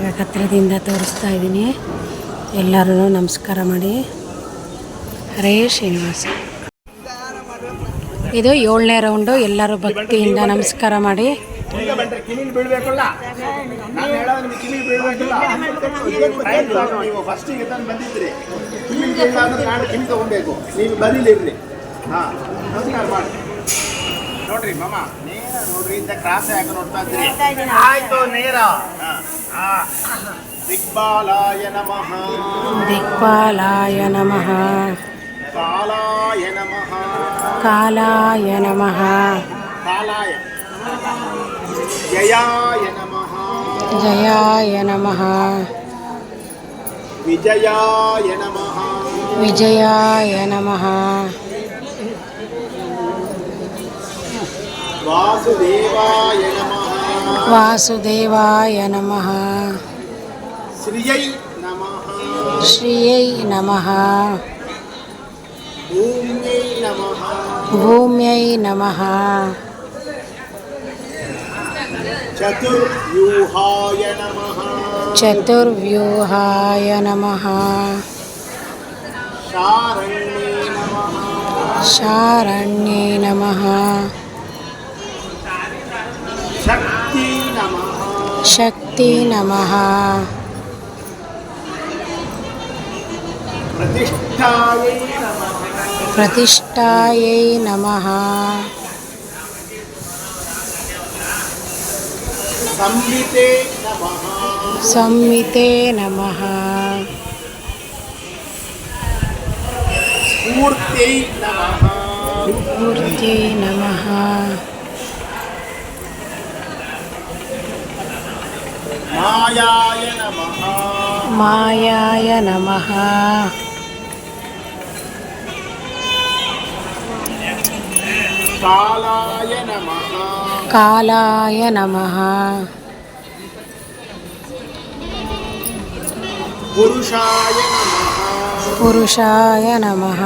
ಇವಾಗ ಹತ್ತಿರದಿಂದ ತೋರಿಸ್ತಾ ಇದ್ದೀನಿ. ಎಲ್ಲರೂ ನಮಸ್ಕಾರ ಮಾಡಿ. ಹರೇ ಶ್ರೀನಿವಾಸ. ಇದು ಏಳನೇ ರೌಂಡು. ಎಲ್ಲರೂ ಭಕ್ತಿಯಿಂದ ನಮಸ್ಕಾರ ಮಾಡಿ. ನೋಡ್ರಿ ಮಾಮ ನೇರ ನೋಡ್ರಿ ಇಂದ ಕ್ರಾಸ್ ಯಾಕೆ ನೋಡ್ತಾ ಇದ್ರಿ ಆಯ್ತು ನೇರ. దిగ్బాలాయ నమ. దిగ్బాలాయ నమ. కాలాయ నమ. కాలాయ నమ. కాలాయ. జయాయ నమ. జయాయ నమ. విజయాయ నమ. విజయాయ నమ. వాసుదేవాయ నమ. వాసుదేవాయ నమ. శ్రియై నమ. భూమ్యై నమ. चतुर्व्यूहाय नमः शारण्ये नमः शक्ति नमः। प्रतिष्ठायै नमः। संमिते नमः। स्फूर्त्यै नमः। मायाय नमः। कालाय नमः। कालाय नमः। पुरुषाय नमः। पुरुषाय नमः।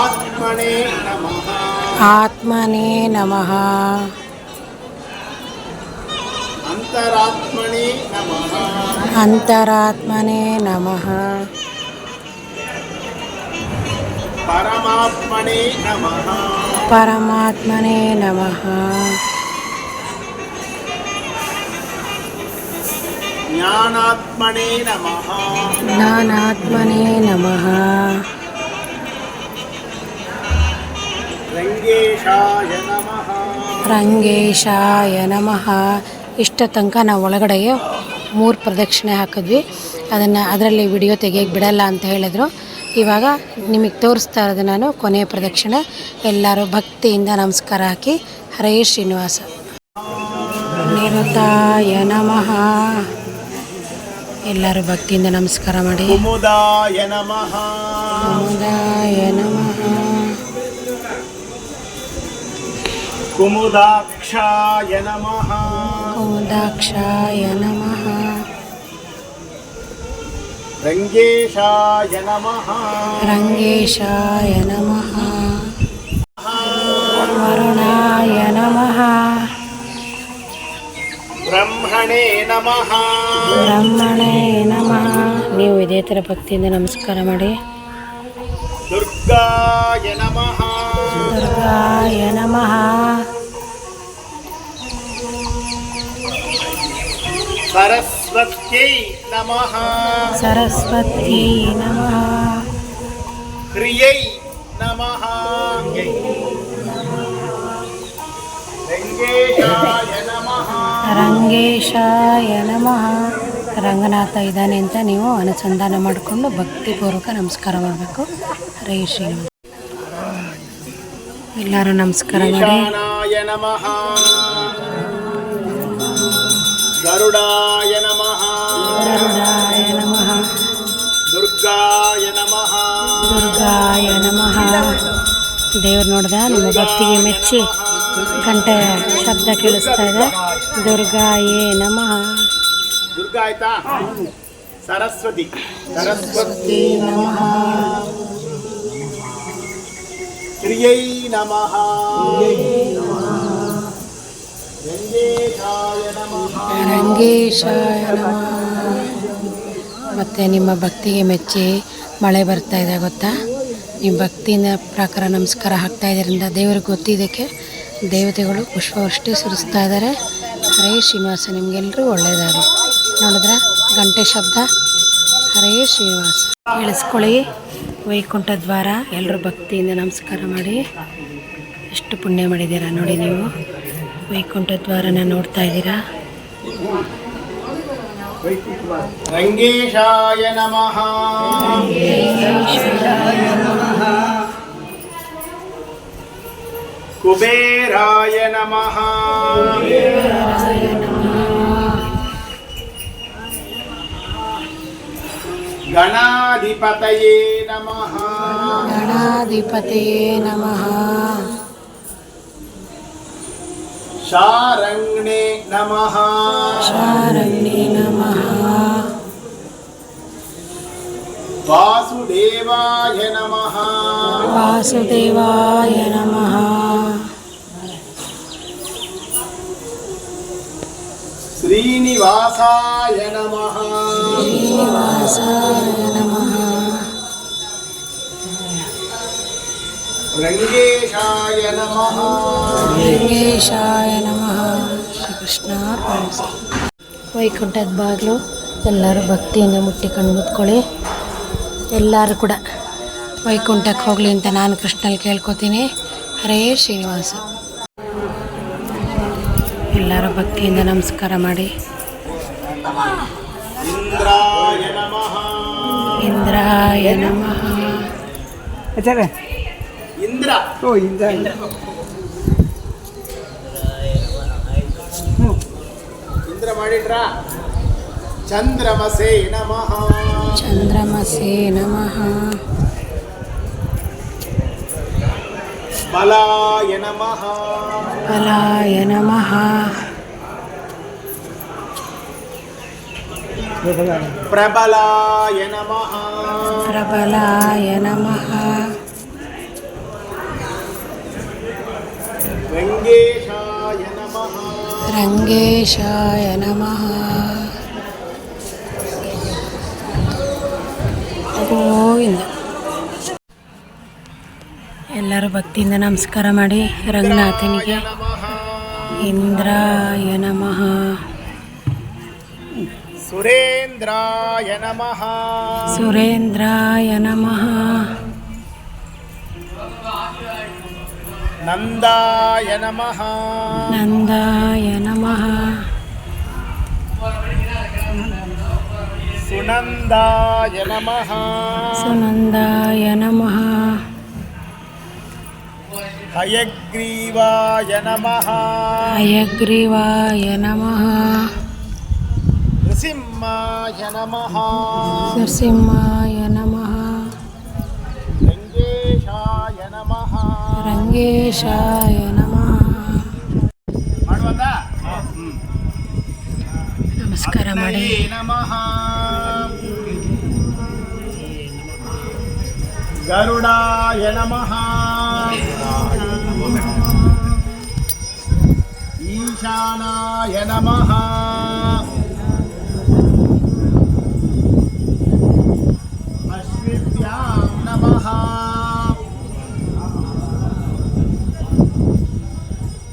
आत्मने नमः। आत्मने नमः। అంతరాత్మనే నమ. పరమాత్మనే నమ. పరమాత్మనే నమ. జ్ఞానాత్మనే నమ. జ్ఞానాత్మనే నమ. రంగేశాయ నమ. ಇಷ್ಟ ತನಕ ನಾವು ಒಳಗಡೆಗೆ ಮೂರು ಪ್ರದಕ್ಷಿಣೆ ಹಾಕಿದ್ವಿ. ಅದನ್ನು ಅದರಲ್ಲಿ ವಿಡಿಯೋ ತೆಗಿಯೋಕ್ಕೆ ಬಿಡಲ್ಲ ಅಂತ ಹೇಳಿದ್ರು. ಇವಾಗ ನಿಮಗೆ ತೋರಿಸ್ತಾ ಇರೋದು ನಾನು ಕೊನೆಯ ಪ್ರದಕ್ಷಿಣೆ. ಎಲ್ಲರೂ ಭಕ್ತಿಯಿಂದ ನಮಸ್ಕಾರ ಹಾಕಿ. ಹರೇ ಶ್ರೀನಿವಾಸ. ನಿರತಾಯ ನಮಃ. ಎಲ್ಲರೂ ಭಕ್ತಿಯಿಂದ ನಮಸ್ಕಾರ ಮಾಡಿ. ನಮಃ. ನಮಃ. ಕುಮುದಾಕ್ಷಾಯ ನಮಃ ಕುಮುದಾಕ್ಷಾಯ ನಮಃ ರಂಗೇಶಾಯ ನಮಃ ರಂಗೇಶಾಯ ನಮಃ ವರುಣಾಯ ನಮಃ ಬ್ರಹ್ಮಣೇ ನಮಃ ಬ್ರಹ್ಮಣೇ ನಮಃ ನೀವು ಇದೇ ಥರ ಭಕ್ತಿಯಿಂದ ನಮಸ್ಕಾರ ಮಾಡಿ. ದುರ್ಗಾಯ ನಮಃ। ದುರ್ಗಾಯ ನಮಃ। ಸರಸ್ವತ್ಯೈ ನಮಃ ಸರಸ್ವತ್ಯೈ ನಮಃ ಕ್ರಿಯೈ ನಮಃ ರಂಗೇಶಾಯ ನಮಃ ರಂಗೇಶಾಯ ನಮಃ ರಂಗನಾಥ ಇದ್ದಾನೆ ಅಂತ ನೀವು ಅನುಸಂಧಾನ ಮಾಡಿಕೊಂಡು ಭಕ್ತಿಪೂರ್ವಕ ನಮಸ್ಕಾರ ಮಾಡಬೇಕು ಹರೇ ಶ್ರೀ ಎಲ್ಲರೂ ನಮಸ್ಕಾರ ಮಾಡಿ ಈಶಾನಾಯ ನಮಃ ಗರುಡಾಯ ನಮಃ ಗರುಡಾಯ ನಮಃ ದುರ್ಗಾಯ ನಮಃ ದುರ್ಗಾಯ ನಮಃ ದೇವ್ರು ನೋಡ್ದ ನಮ್ಮ ಭಕ್ತಿಗೆ ಮೆಚ್ಚಿ ಗಂಟೆ ಶಬ್ದ ಕೇಳಿಸ್ತಾ ಇದೆ. ದುರ್ಗಾಯೇ ನಮಃ. ದುರ್ಗಾ ಆಯ್ತಾ? ಸರಸ್ವತಿ. ಸರಸ್ವತಿ ನಮಃ. ನಮಃ. ರಂಗೇಶಾಯ ಮತ್ತು ನಿಮ್ಮ ಭಕ್ತಿಗೆ ಮೆಚ್ಚಿ ಮಳೆ ಬರ್ತಾ ಇದೆ ಗೊತ್ತಾ? ನಿಮ್ಮ ಭಕ್ತಿಯಿಂದ ಪ್ರಕಾರ ನಮಸ್ಕಾರ ಹಾಕ್ತಾ ಇದರಿಂದ ದೇವ್ರಿಗೆ ಗೊತ್ತಿದ್ದಕ್ಕೆ ದೇವತೆಗಳು ಪುಷ್ಪವೃಷ್ಟಿ ಸುರಿಸ್ತಾ ಇದ್ದಾರೆ. ಹರೇ ಶ್ರೀನಿವಾಸ ನಿಮಗೆಲ್ಲರೂ ಒಳ್ಳೆಯದಾಗಲಿ. ನೋಡಿದ್ರೆ? ಗಂಟೆ ಶಬ್ದ. ಹರೇ ಶ್ರೀನಿವಾಸ. ಇಳಿಸ್ಕೊಳ್ಳಿ ವೈಕುಂಠ ದ್ವಾರ ಎಲ್ಲರೂ ಭಕ್ತಿಯಿಂದ ನಮಸ್ಕಾರ ಮಾಡಿ. ಎಷ್ಟು ಪುಣ್ಯ ಮಾಡಿದ್ದೀರಾ ನೋಡಿ ನೀವು. ವೈಕುಂಠ ದ್ವಾರನ ನೋಡ್ತಾ ಇದ್ದೀರಾ? रंगेशा नम। कुबेराय नम। गणाधिपत नम। गणाधिपत नम। शारङ्गे नमः शारङ्गे नमः वासुदेवाय नमः वासुदेवाय नमः श्रीनिवासाय नमः श्रीनिवासाय नमः ರಂಗೇಶಾಯ ನಮಃ ಲಿಂಗೇಶಾಯ ನಮಃ ಶ್ರೀಕೃಷ್ಣ ವೈಕುಂಠದ ಬಾಗಿಲು ಎಲ್ಲರೂ ಭಕ್ತಿಯಿಂದ ಮುಟ್ಟಿಕೊಂಡು ಮುತ್ಕೊಳ್ಳಿ ಎಲ್ಲರೂ ಕೂಡ ವೈಕುಂಠಕ್ಕೆ ಹೋಗಲಿ ಅಂತ ನಾನು ಕೃಷ್ಣಲ್ಲಿ ಕೇಳ್ಕೊತೀನಿ. ಹರೇ ಶ್ರೀನಿವಾಸ. ಎಲ್ಲರೂ ಭಕ್ತಿಯಿಂದ ನಮಸ್ಕಾರ ಮಾಡಿ. ಇಂದ್ರಾಯ ನಮಃ. ಇಂದ್ರಾಯ ನಮಃ ಆಚಾರ್ಯ ಇಂದ್ರ ಓ ಇಂದ ಇಂದ್ರ ಮಾಡಿಟ್ರ ಚಂದ್ರಮಸೇ ನಮಃ ಚಂದ್ರಮಸೇ ನಮಃ ಬಲಾಯ ನಮಃ ಫಲಾಯ ನಮಃ ಪ್ರಬಲಾಯ ರಂಗೇಶಾಯ ನಮಃ ಗೋವಿಂದ ಎಲ್ಲರೂ ಭಕ್ತಿಯಿಂದ ನಮಸ್ಕಾರ ಮಾಡಿ ರಂಗನಾಥನಿಗೆ. ಇಂದ್ರಾಯ ನಮಃ. ಸುರೇಂದ್ರಾಯ ನಮಃ. ಸುರೇಂದ್ರಾಯ ನಮಃ. నందాయ నమ. నందాయ నమ. సునందాయ నమ. సునందాయ నమ. హయగ్రీవాయ నమ. హయగ్రీవాయ నమ. నృసింహాయ నమ. నృసింహ ರಂಗೇಶಾಯ ನಮಃ ನಮಸ್ಕಾರ ಮಾಡಿ ಗರುಡಾಯ ನಮಃ ಈಶಾನಾಯ ನಮಃ ಅಶ್ವಿಭ್ಯಾಂ ನಮಃ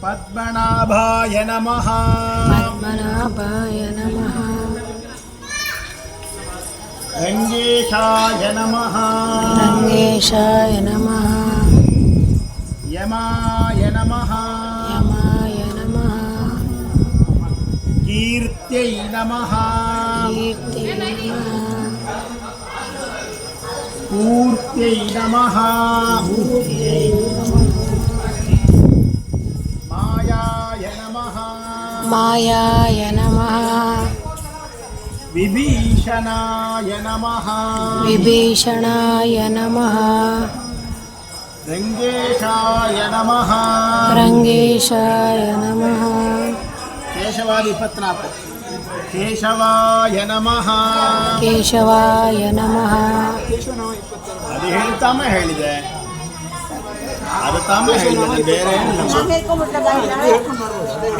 पद्मनाभाय नमः। पद्मनाभाय नमः। रङ्गेशाय नमः। रङ्गेशाय नमः। यमाय नमः। यमाय नमः। कीर्त्यै नमः। कीर्त्यै नमः। स्फूर्त्यै नमः। ಮಾಯಾಯ ನಮಃ. ವಿಭೀಷಣಾಯ ನಮಃ. ವಿಭೀಷಣಾಯ ನಮಃ. ರಂಗೇಶಾಯ ನಮಃ. ರಂಗೇಶಾಯ ನಮಃ. ಕೇಶವಾದಿ ಇಪ್ಪತ್ನಾಲ್ಕು. ಕೇಶವಾಯ ನಮಃ. ಕೇಶವಾಯ ನಮಃ. ಅದು ಹೇಳ್ತಾಮ ಹೇಳಿದೆ. ಅದು ತಾನೇ ಹೇಳಿದ್ದು, ಬೇರೆ ಏನಿಲ್ಲ.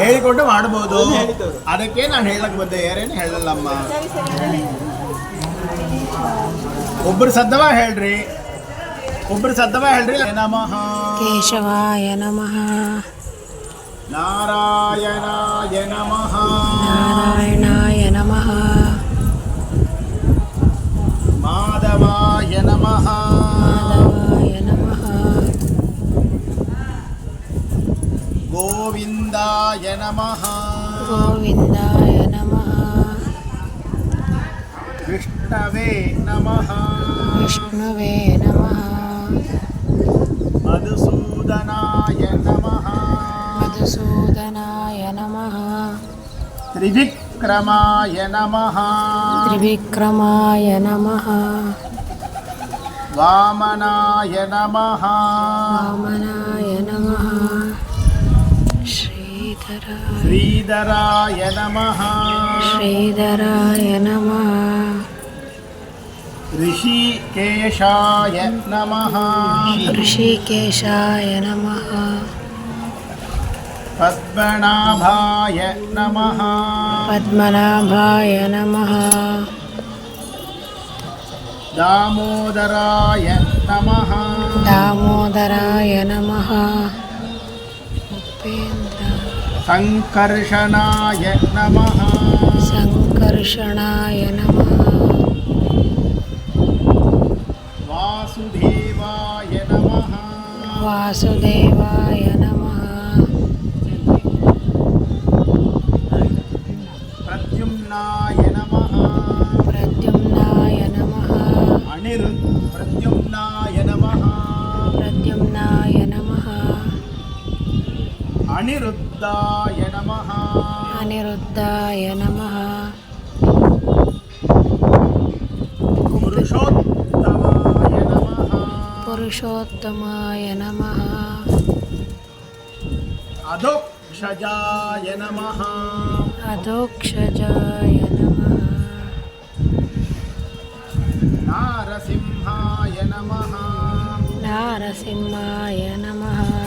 ಹೇಳಿಕೊಂಡು ಮಾಡಬಹುದು ಅದಕ್ಕೆ ನಾನು ಹೇಳಕ್ ಬಂದೆ ಯಾರೇನು ಹೇಳಲ್ಲಮ್ಮ. ಒಬ್ರು ಸದ್ದವ ಹೇಳ್ರಿ. ಒಬ್ರು ಸದ್ದವ ಹೇಳ್ರಿ. ನಮಃ. ಕೇಶವಾಯ ನಮಃ. ನಾರಾಯಣಾಯ ನಮಃ. ನಾರಾಯಣಾಯ ನಮಃ. ಮಾಧವಾಯ ನಮಃ. గోవిందాయ నమ. గోవిందాయ నమ. విష్ణవే నమ. విష్ణువే నమ. మధుసూదనాయ నమ. మధుసూదనాయ నమ. త్రివిక్రమాయ నమ. త్రివిక్రమాయ నమ. వామనాయ నమ. వామనాయ श्रीधराय नमः। श्रीधराय नमः। ऋषिकेशाय नमः। ऋषिकेशाय नमः। पद्मनाभाय नमः। पद्मनाभाय नमः। दामोदराय नमः। दामोदराय नमः। उपेन्द्र சங்கர்ஷனாய நம. சங்கர்ஷனாய நம. வாசுதேவாய நம. வாசுதேவாய நம. అనిరుద్ధాయ నమ. అనిరుద్ధాయ నమ. పురుషోత్తమాయ నమ. పురుషోత్తమాయ నమ. అధోక్షజాయ నమ. అధోక్షజాయ నమ. నారసింహాయ నమ. నారసింహాయ నమ.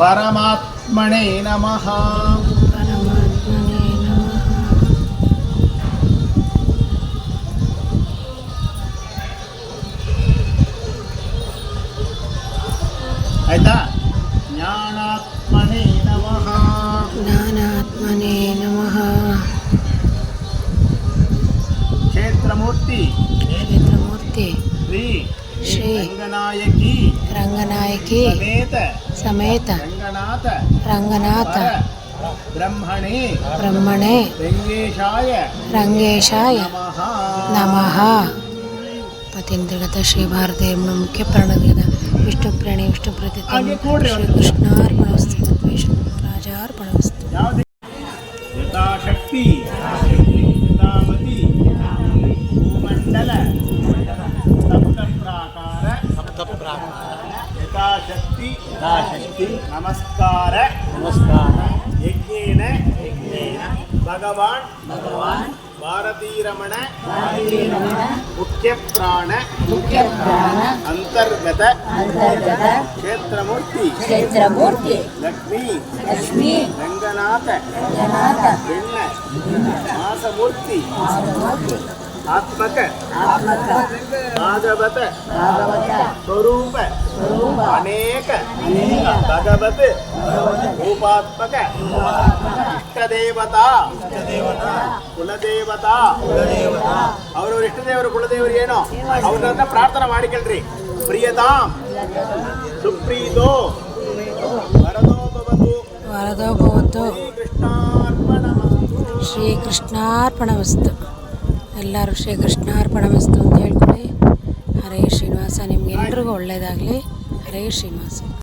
పరమాత్మనే నమ. అయితే? జ్ఞానాత్మనే నమ. జ్ఞానాత్మనే నమ. క్షేత్రమూర్తి. క్షేత్రమూర్తి. శ్రీ శ్రీ రంగనాయకి. రంగనాయకి. సమేత. ಸಮೇತ. ರಂಗನಾಥ. ಬ್ರಹ್ಮಣೆ. ರಂಗೇಶಾಯ. ರಂಗೇಶಾಯ. ನಮಃ. ಪತೀಂದ್ರಗತ ಶ್ರೀ ಭಾರತೀಯ ಮುಖ್ಯ ಪ್ರಾಣದಿನ ವಿಷ್ಣು ಪ್ರಾಣಿ ವಿಷ್ಣು ಪ್ರತಿ ಶ್ರೀ ಕೃಷ್ಣಾರ್ಪಣವಸ್ತು ವಿಷ್ಣು ರಾಜಾರ್ಪಣವಸ್ತು ಯಥಾಶಕ್ತಿ. ಯಥಾಶಕ್ತಿ ಯಥಾಶಕ್ತಿ ನಮಸ್ಕಾರ ನಮಸ್ಕಾರ ಯಜ್ಞೇನ ಭಗವಾನ್ ಭಗವಾನ್ ಭಾರತೀರಮಣ ಮುಖ್ಯ ಪ್ರಾಣ ಅಂತರ್ಗತ ಕ್ಷೇತ್ರಮೂರ್ತಿ ಕ್ಷೇತ್ರಮೂರ್ತಿ ಲಕ್ಷ್ಮೀ ಲಕ್ಷ್ಮೀ ರಂಗನಾಥ ಜಗನ್ನಾಥ ಬೆಣ್ಣ ಮಾಸಮೂರ್ತಿ ಆತ್ಮಕ ಆತ್ಮಕ ಭಾಗವತ ಭಾಗವತ ಸ್ವರೂಪ ಸ್ವರೂಪ ಅನೇಕ ಅನೇಕ ಭಗವತ್ ರೂಪಾತ್ಮಕ ಇಷ್ಟದೇವತಾ ಕುಲದೇವತಾ ಅವರವ್ರ ಇಷ್ಟದೇವರು ಕುಲದೇವರು ಏನೋ ಅವ್ರನ್ನ ಪ್ರಾರ್ಥನೆ ಮಾಡಿಕಳ್ರಿ ಪ್ರಿಯತಾಂ ಸುಪ್ರೀತೋ ವರದೋ ಭವತು ವರದೋ ಭವತ್ತು ಶ್ರೀಕೃಷ್ಣಾರ್ಪಣಮಸ್ತು ಶ್ರೀಕೃಷ್ಣಾರ್ಪಣವಸ್ತು ಎಲ್ಲರೂ ಮಸ್ತು ಅಂತ ಹೇಳ್ಕೊಳ್ಳಿ ಹರೇ ಶ್ರೀನಿವಾಸ ನಿಮ್ಗೆಲ್ರಿಗೂ ಒಳ್ಳೆಯದಾಗಲಿ ಹರೇ ಶ್ರೀನಿವಾಸ.